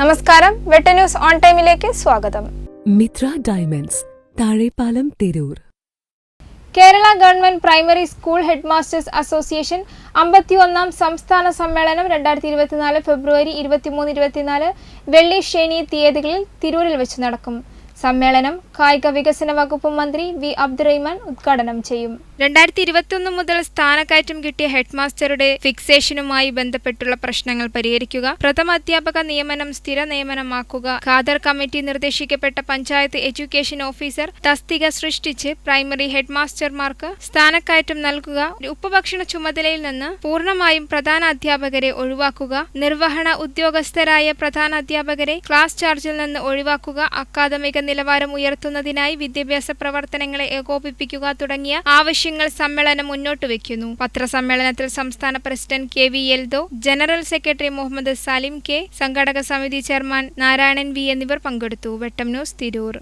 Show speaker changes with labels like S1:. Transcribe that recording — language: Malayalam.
S1: നമസ്കാരം. വെട്ട ന്യൂസ് ഓൺ ടൈമിലേക്ക് സ്വാഗതം.
S2: Mitra diamonds Thazhepalam Tirur.
S1: Kerala government primary school head masters association അമ്പത്തിയൊന്നാം സംസ്ഥാന സമ്മേളനം രണ്ടായിരത്തി ഇരുപത്തിനാല് ഫെബ്രുവരി ഇരുപത്തിമൂന്ന് ഇരുപത്തിനാല് വെള്ളി ശനി തീയതികളിൽ തിരൂരിൽ വെച്ച് നടക്കും. സമ്മേളനം കായിക വികസന വകുപ്പ് മന്ത്രി വി അബ്ദുറഹിമാൻ ഉദ്ഘാടനം ചെയ്യും. രണ്ടായിരത്തി ഇരുപത്തിയൊന്ന് മുതൽ സ്ഥാനക്കയറ്റം കിട്ടിയ ഹെഡ് മാസ്റ്ററുടെ ഫിക്സേഷനുമായി ബന്ധപ്പെട്ടുള്ള പ്രശ്നങ്ങൾ പരിഹരിക്കുക പ്രഥമ അധ്യാപക നിയമനം സ്ഥിര നിയമനമാക്കുക ഖാദർ കമ്മിറ്റി നിർദ്ദേശിക്കപ്പെട്ട പഞ്ചായത്ത് എഡ്യൂക്കേഷൻ ഓഫീസർ തസ്തിക സൃഷ്ടിച്ച് പ്രൈമറി ഹെഡ്മാസ്റ്റർമാർക്ക് സ്ഥാനക്കയറ്റം നൽകുക ഉപഭക്ഷണ ചുമതലയിൽ നിന്ന് പൂർണമായും പ്രധാന അധ്യാപകരെ ഒഴിവാക്കുക നിർവഹണ ഉദ്യോഗസ്ഥരായ പ്രധാന അധ്യാപകരെ ക്ലാസ് ചാർജിൽ നിന്ന് ഒഴിവാക്കുക അക്കാദമിക നിലവാരം ഉയർത്തുന്നതിനായി വിദ്യാഭ്യാസ പ്രവർത്തനങ്ങളെ ഏകോപിപ്പിക്കുക തുടങ്ങിയ ആവശ്യങ്ങൾ സമ്മേളനം മുന്നോട്ട് വയ്ക്കുന്നു. പത്രസമ്മേളനത്തിൽ സംസ്ഥാന president K V Eldho general secretary Muhammad Salim K സംഘടക സമിതി ചെയർമാൻ നാരായണൻ വി എന്നിവർ പങ്കെടുത്തു. വെട്ടം ന്യൂസ് തിരൂർ.